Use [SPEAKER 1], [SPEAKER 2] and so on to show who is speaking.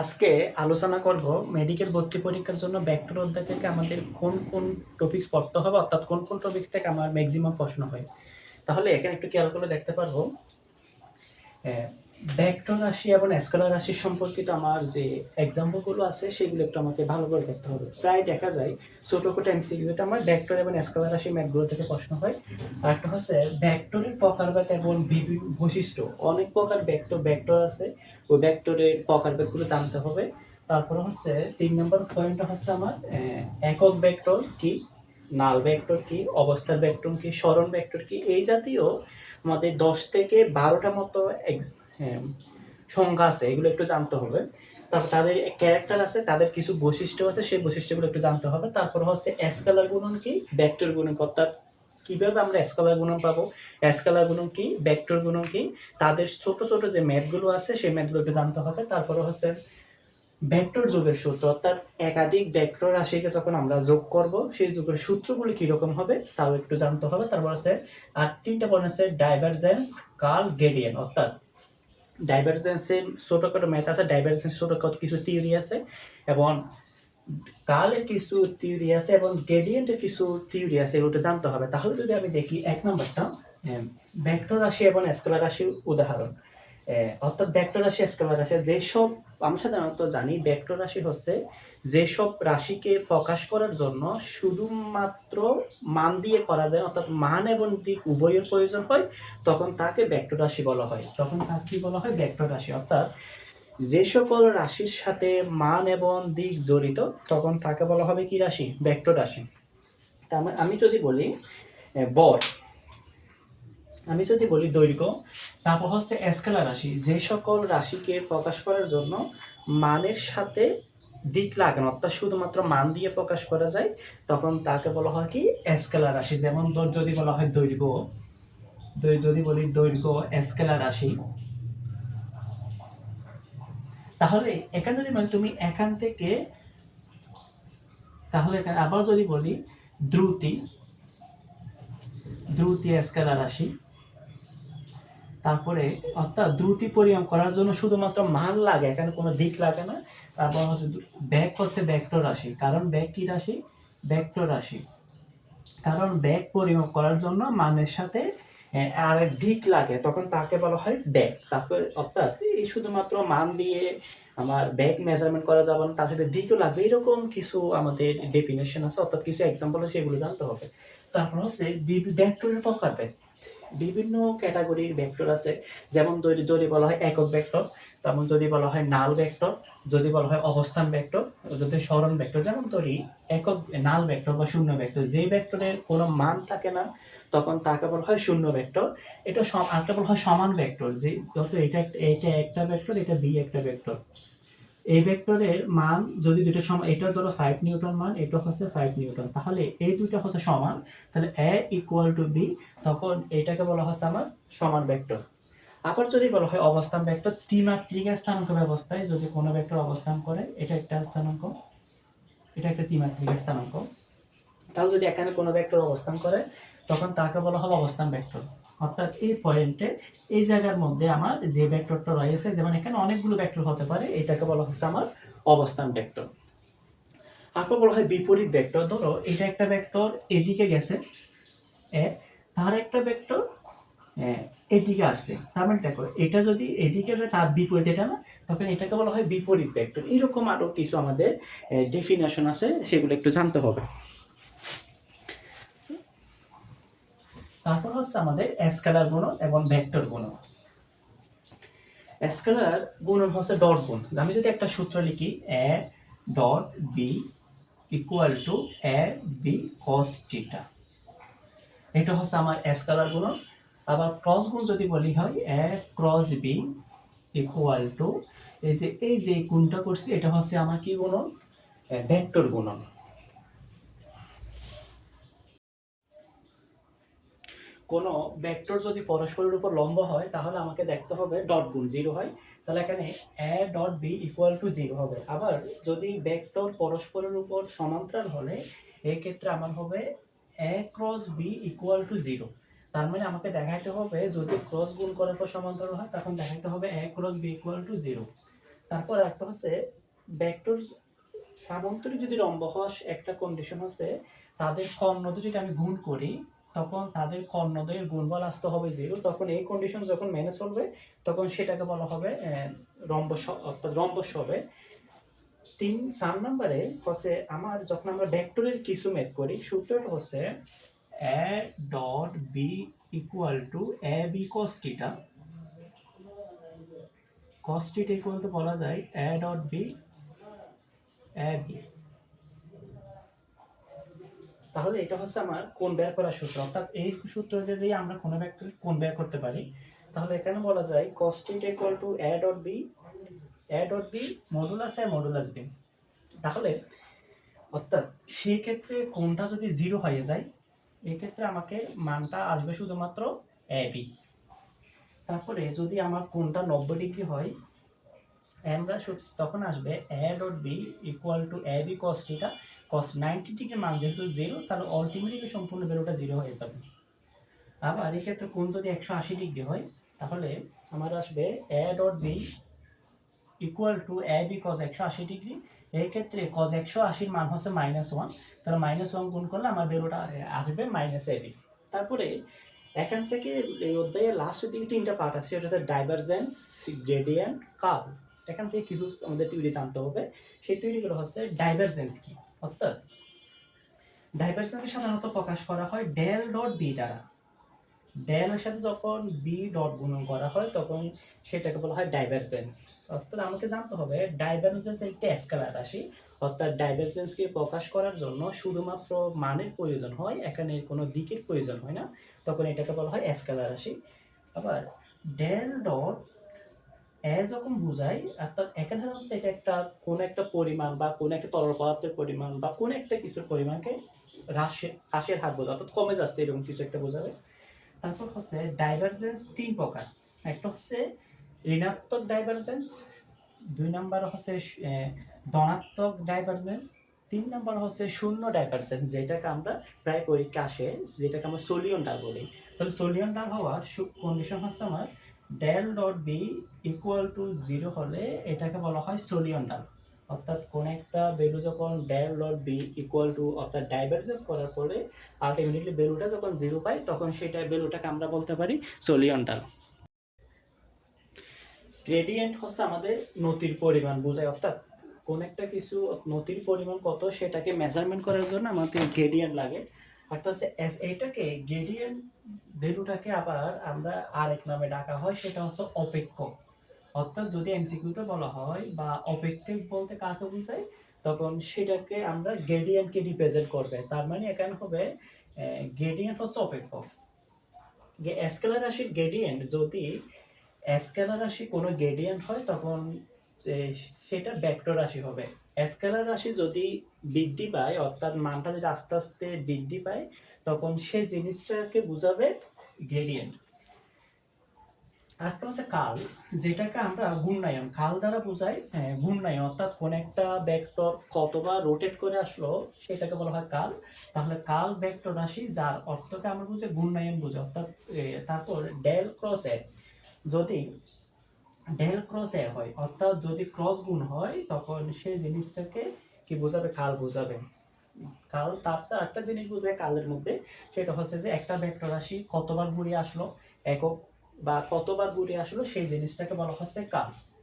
[SPEAKER 1] আজকে আলোচনা করব মেডিকেল ভর্তি পরীক্ষার জন্য ব্যাক্টর অধ্যায় থেকে আমাদের কোন কোন টপিক্স পড়তে হবে, অর্থাৎ কোন কোন টপিক্স থেকে আমার ম্যাক্সিমাম প্রশ্ন হয়। তাহলে এখানে একটু খেয়াল করে দেখতে পারব। ভেক্টর রাশি এবং স্কেলার রাশি সম্পর্কিত আমার যে এক্সাম্পলগুলো আছে, সেগুলো একটু আমাকে ভালো করে দেখতে হবে। প্রায় দেখা যায় ছোটো ছোটো এমসিকিউতে আমার ভেক্টর এবং স্কেলার রাশি ম্যাথগুলো থেকে প্রশ্ন হয়। আর একটা হচ্ছে ভেক্টরের প্রকারভেদ এবং বিভিন্ন বৈশিষ্ট্য। অনেক প্রকার ভেক্টর ভেক্টর আছে। ওই ভেক্টরের প্রকারভেদগুলো জানতে হবে। তারপরে হচ্ছে তিন নম্বর পয়েন্টটা হচ্ছে আমার একক ভেক্টর কি, নাল ভেক্টর কি, অবস্থার ভেক্টর কি, স্মরণ ভেক্টর কি, এই জাতীয় আমাদের দশ থেকে বারোটা মতো সংখ্যা আছে, এগুলো একটু জানতে হবে। তারপর তাদের ক্যারেক্টার আছে, তাদের কিছু বৈশিষ্ট্য আছে, সেই বৈশিষ্ট্যগুলো একটু জানতে হবে। তারপর হচ্ছে স্কেলার গুণন কি? ভেক্টর গুণন অর্থাৎ কীভাবে আমরা স্কেলার গুণন পাবো? স্কেলার গুণন কি? ভেক্টর গুণন কি? তাদের ছোট ছোট যে ম্যাথগুলো আছে, সেই ম্যাথগুলো একটু জানতে হবে। তারপরে হচ্ছে ভেক্টর যোগের সূত্র, অর্থাৎ একাধিক ভেক্টর রাশিকে যখন আমরা যোগ করব, সেই যোগের সূত্রগুলি কীরকম হবে, তাও একটু জানতে হবে। তারপর আছে আর তিনটা পয়েন্ট আছে ডাইভারজেন্স কার্ল গেডিয়ান অর্থাৎ ডাইভারজেন্সের ছোটখাটো ম্যাথ আছে ডাইভারজেন্স ছোটখাটো কিছু থিওরি আছে, এবং কালের কিছু থিওরি আছে, এবং গ্রেডিয়েন্টের কিছু থিওরি আছে এগুলো জানতে হবে। তাহলে যদি আমি দেখি এক নম্বরটা ভেক্টর রাশি এবং স্কেলার রাশির উদাহরণ। অর্থাৎ ভেক্টর রাশি স্কেলার রাশি, যেসব আমরা সাধারণত জানি ভেক্টর রাশি হচ্ছে যেসব রাশিকে প্রকাশ করার জন্য শুধুমাত্র মান দিয়ে করা যায়, অর্থাৎ মান এবং দিক উভয়ের প্রয়োজন হয়, তখন তাকে ভেক্টর রাশি বলা হয়। তখন তাকে কি বলা হয়? ভেক্টর রাশি। অর্থাৎ যে সকল রাশির সাথে মান এবং দিক জড়িত, তখন তাকে বলা হবে কি রাশি? ভেক্টর রাশি। তা আমি- যদি বলি বর। আমি যদি বলি দৈর্ঘ্য, তারপর হচ্ছে স্কেলার রাশি। যে সকল রাশিকে প্রকাশ করার জন্য মানের সাথে দিক লাগানো অর্থাৎ শুধুমাত্র মান দিয়ে প্রকাশ করা যায়, তখন তাকে বলা হয় কি? স্কেলার রাশি। যেমন যদি বলা হয় দৈর্ঘ্য যদি বলি দৈর্ঘ্য, স্কেলার রাশি। তাহলে এখানে যদি মানে তুমি এখান থেকে, তাহলে এখানে আবার যদি বলি দ্রুতি দ্রুতি স্কেলার রাশি। তারপরে অর্থাৎ দ্রুতি পরিমাপ করার জন্য শুধুমাত্র মান লাগে, এখানে কোনো দিক লাগে না। তারপর হচ্ছে ব্যাক হচ্ছে ভেক্টর রাশি, কারণ ব্যাক কি রাশি? ভেক্টর রাশি। কারণ ব্যাক পরিমাপ করার জন্য মানের সাথে আর দিক লাগে, তখন তাকে বলা হয় ব্যাক তারপরে অর্থাৎ এই শুধুমাত্র মান দিয়ে আমার ব্যাক মেজারমেন্ট করা যাবে না, তার সাথে দিকও লাগবে, এরকম কিছু আমাদের ডেফিনেশন আছে, অর্থাৎ কিছু এক্সাম্পল আছে, এগুলো জানতে হবে। তারপর হচ্ছে ভেক্টরের প্রকারভেদ। বিভিন্ন ক্যাটাগরির ভেক্টর আছে। যেমন যদি যদি বলা হয় একক ভেক্টর তেমন যদি বলা হয় নাল ভেক্টর যদি বলা হয় অবস্থান ভেক্টর যদি স্মরণ ভেক্টর যেমন ধরি একক নাল ভেক্টর বা শূন্য ভেক্টর যেই ভেক্টরের কোনো মান থাকে না, তখন তাকে বলা হয় শূন্য ভেক্টর এটা আরেকটা বলা হয় সমান ভেক্টর যে যত এটা এটা একটা ভেক্টর এটা বি একটা ভেক্টর এই ভেক্টরের মান যদি দুটো সমান এটা ধরো ফাইভ নিউটন মান, এটা হচ্ছে ফাইভ নিউটন। তাহলে এই দুটো হচ্ছে সমান, তাহলে এ ইকুয়াল টু বি তখন এটাকে বলা হচ্ছে আমার সমান ভেক্টর আবার যদি বলা হয় অবস্থান ভেক্টর ত্রিমাত্রিক স্থানাঙ্ক ব্যবস্থায় যদি কোনো ভেক্টর অবস্থান করে, এটা একটা স্থানাঙ্ক, এটা একটা ত্রিমাত্রিক স্থানাঙ্ক। তাহলে যদি এখানে কোনো ভেক্টর অবস্থান করে, তখন তাকে বলা হবে অবস্থান ভেক্টর অর্থাৎ এই পয়েন্টে এই জায়গার মধ্যে আমার যে ভেক্টরটা রয়েছে, যেমন এখানে অনেকগুলো ভেক্টর হতে পারে, এটাকে বলা হচ্ছে আমার অবস্থান ভেক্টর তারপর বলা হয় বিপরীত ভেক্টর ধরো, এটা একটা ভেক্টর এদিকে গেছে এ তার একটা ভেক্টর এদিকে আসছে। তার মানে দেখো, এটা যদি এদিকে তার বিপরীত এটা না, তখন এটাকে বলা হয় বিপরীত ভেক্টর এরকম আরও কিছু আমাদের ডেফিনেশন আছে, সেগুলো একটু জানতে হবে। তারপর হচ্ছে আমাদের স্কেলার গুণন এবং ভেক্টর গুণন। স্কেলার গুণন হচ্ছে ডট গুণ। আমি যদি একটা সূত্র লিখি, A dot B equal to A B cos theta এটা হচ্ছে আমার স্কেলার গুণন। আবার ক্রস গুণ যদি বলি হয়, A cross B equal to, এই যে এই যে গুণটা করছি, এটা হচ্ছে আমার কি গুণন? ভেক্টর গুণন। কোনো ভেক্টর যদি পরস্পরের উপর লম্ব হয়, তাহলে আমাকে দেখতে হবে ডট গুণ জিরো হয়। তাহলে এখানে A dot B equal to zero হবে। আবার যদি ভেক্টর পরস্পরের উপর সমান্তরাল হলে এই ক্ষেত্রে আমার হবে A cross B equal to zero তার মানে আমাকে দেখাইতে হবে, যদি ক্রস গুণ করার পর সমান্তরাল হয়, তখন দেখাইতে হবে A cross B equal to zero তারপর একটা হচ্ছে ভেক্টর সামান্তরিক যদি রম্বহস একটা কন্ডিশন হচ্ছে তাদের কর্ণদ যদি আমি গুণ করি তখন তাদের কর্ণদের গুণবল আসতে হবে জিরো তখন এই কন্ডিশন যখন ম্যানেজ করবে তখন সেটাকে বলা হবে রম্বস অর্থাৎ রম্বস হবে। তিন, চার নম্বরে হচ্ছে আমার যখন আমরা ভেক্টরের কিছু মেক করি, সূত্রটা হচ্ছে A dot B equal to A B cos theta cos theta equal to বলা যায় A dot B A B তাহলে এটা হচ্ছে আমার কোন বের করার সূত্র। অর্থাৎ এই সূত্র দিয়ে আমরা কোনো ভেক্টর কোন বের করতে পারি, তাহলে এখানে বলা যায় cos θ equal to a dot b, a dot b modulus a modulus b তাহলে, অর্থাৎ সেই ক্ষেত্রে কোনটা যদি জিরো হয়ে যায়, এই ক্ষেত্রে আমাকে মানটা আসবে শুধুমাত্র এ বি তারপরে যদি আমার কোনটা নব্বই ডিগ্রি হয়, আমরা তখন আসবে A dot B equal to A B cos theta cos ninety degree মান যেহেতু জিরো তাহলে অল্টিমেটলি সম্পূর্ণ বেরোটা জিরো হয়ে যাবে। আবার এক্ষেত্রে কোন যদি একশো আশি ডিগ্রি হয়, তাহলে আমার আসবে A dot B equal to A B cos একশো আশি ডিগ্রি এই ক্ষেত্রে কস একশো আশির মান হচ্ছে মাইনাস ওয়ান তাহলে মাইনাস ওয়ান গুণ করলে আমার বেরোটা আসবে মাইনাস এ বি তারপরে এখান থেকে এই অধ্যায়ের লাস্টের দিকে তিনটা পার্ট আছে, সেটা হচ্ছে ডাইভারজেন্স গ্রেডিয়েন্ট কার্ভ এখান থেকে কিছু আমাদের থিওরি জানতে হবে। সেই থিওরিগুলো হচ্ছে ডাইভারজেন্স কি? অর্থাৎ ডাইভারজেন্সকে সাধারণত প্রকাশ করা হয় ডেল ডট বি দ্বারা। ডেলের সাথে যখন বি ডট গুণন করা হয়, তখন সেটাকে বলা হয় ডাইভারজেন্স অর্থাৎ আমাকে জানতে হবে ডাইভারজেন্স একটি স্কেলার রাশি অর্থাৎ ডাইভারজেন্সকে প্রকাশ করার জন্য শুধুমাত্র মানের প্রয়োজন হয়, এখানে কোনো দিকের প্রয়োজন হয় না, তখন এটাকে বলা হয় স্কেলার রাশি আবার ডেল ডট এ যখন বোঝায় অর্থাৎ এখানে সাধারণত এটা একটা কোন একটা পরিমাণ বা কোন একটা তরল পদার্থের পরিমাণ বা কোন একটা কিছুর পরিমাণকে হ্রাসের হ্রাসের হার বোঝায়, অর্থাৎ কমে যাচ্ছে এরকম কিছু একটা বোঝাবে। তারপর হচ্ছে ডাইভারজেন্স তিন প্রকার। একটা হচ্ছে ঋণাত্মক ডাইভারজেন্স দুই নাম্বার হচ্ছে ধনাত্মক ডাইভারজেন্স তিন নাম্বার হচ্ছে শূন্য ডাইভারজেন্স যেটাকে আমরা প্রায় পরীক্ষা আসে, যেটাকে আমরা সোলিয়ন ডাল বলি। তাহলে সোলিয়ন ডাল হওয়ার কন্ডিশন হচ্ছে আমার del dot B equal to zero হলে এটাকে বলা হয় সোলিয়ন ডাল অর্থাৎ কোন একটা ভ্যালু যখন del dot B equal to অর্থাৎ ডাইভারজেন্স করার পরে আলটিমেটলি ভ্যালুটা যখন জিরো পাই তখন সেটা ভ্যালুটাকে আমরা বলতে পারি সোলিয়ন ডাল গ্রেডিয়েন্ট হচ্ছে আমাদের নতির পরিমাণ বোঝায় অর্থাৎ কোন একটা কিছু নতির পরিমাণ কত সেটাকে মেজারমেন্ট করার জন্য আমাদের গ্রেডিয়েন্ট লাগে। একটা হচ্ছে এস- এইটাকে গ্রেডিয়েন্ট ভ্যালুটাকে আবার আমরা আরেক নামে ডাকা হয়, সেটা হচ্ছে অপেক্ষক অর্থাৎ যদি এমসিকিউতে বলা হয় বা অপেক্ষক বলতে কাকে বোঝায়, তখন সেটাকে আমরা গ্রেডিয়েন্টকে রিপ্রেজেন্ট করবে। তার মানে এখানে হবে গ্রেডিয়েন্ট হচ্ছে অপেক্ষক স্কেলার রাশির গ্রেডিয়েন্ট যদি স্কেলার রাশি কোনো গ্রেডিয়েন্ট হয়, তখন সেটা ভেক্টর রাশি হবে। স্কেলার রাশি যদি বৃদ্ধি পায়, অর্থাৎ মানটা যদি আস্তে আস্তে বৃদ্ধি পায়, তখন সেই জিনিসটাকে বোঝাবে গ্রেডিয়েন্ট আরেকটা হচ্ছে কাল, যেটাকে আমরা ঘূর্ণায়ন কাল দ্বারা বোঝাই ঘূর্ণায়ন অর্থাৎ কোন একটা ভেক্টর কতবার রোটেট করে আসলো, সেটাকে বলা হয় কাল। তাহলে কাল ভেক্টর রাশি, যার অর্থকে আমরা বুঝি ঘূর্ণায়ন বুঝি, অর্থাৎ তারপর ডেল ক্রস যদি ডেল ক্রস এ হয়, অর্থাৎ যদি ক্রস গুণ হয়, তখন সেই জিনিসটাকে কি বোঝাবে? কাল বোঝাবে। কাল তার চেয়ে একটা জিনিস বোঝায় কালের মধ্যে, সেটা হচ্ছে যে একটা ভেক্টর রাশি কতবার ঘুরে আসলো, একক বা কতবার ঘুরে আসলো, সেই জিনিসটাকে বলা হচ্ছে কাল।